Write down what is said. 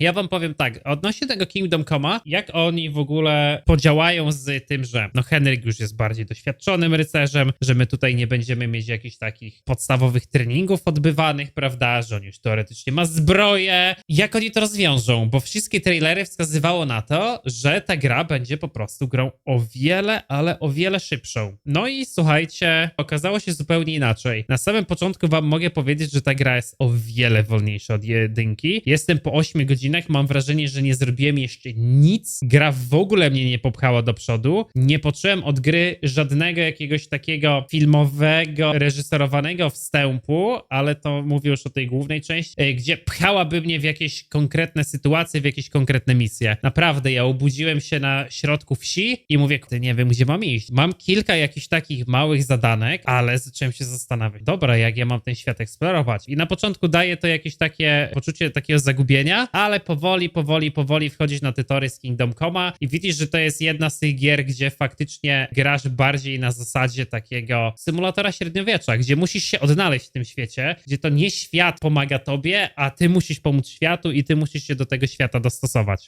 Ja wam powiem tak, odnośnie tego Kingdom Coma, jak oni w ogóle podziałają z tym, że no Henryk już jest bardziej doświadczonym rycerzem, że my tutaj nie będziemy mieć jakichś takich podstawowych treningów odbywanych, prawda, że on już teoretycznie ma zbroję. Jak oni to rozwiążą? Bo wszystkie trailery wskazywało na to, że ta gra będzie po prostu grą o wiele, ale o wiele szybszą. No i słuchajcie, okazało się zupełnie inaczej. Na samym początku wam mogę powiedzieć, że ta gra jest o wiele wolniejsza od jedynki. Jestem po 8 godzinach, mam wrażenie, że nie zrobiłem jeszcze nic. Gra w ogóle mnie nie popchała do przodu. Nie poczułem od gry żadnego jakiegoś takiego filmowego, reżyserowanego wstępu, ale to mówię już o tej głównej części, e, gdzie pchałaby mnie w jakieś konkretne sytuacje, w jakieś konkretne misje. Naprawdę, ja obudziłem się na środku wsi i mówię, kurde, nie wiem, gdzie mam iść. Mam kilka jakichś takich małych zadanek, ale zacząłem się zastanawiać, dobra, jak ja mam ten świat eksplorować. I na początku daje to jakieś takie poczucie takiego zagubienia, ale powoli, powoli, powoli wchodzisz na te tory z Kingdom Coma i widzisz, że to jest jedna z tych gier, gdzie faktycznie grasz bardziej na zasadzie takiego symulatora średniowiecza, gdzie musisz się odnaleźć w tym świecie, gdzie to nie świat pomaga tobie, a ty musisz pomóc światu i ty musisz się do tego świata dostosować.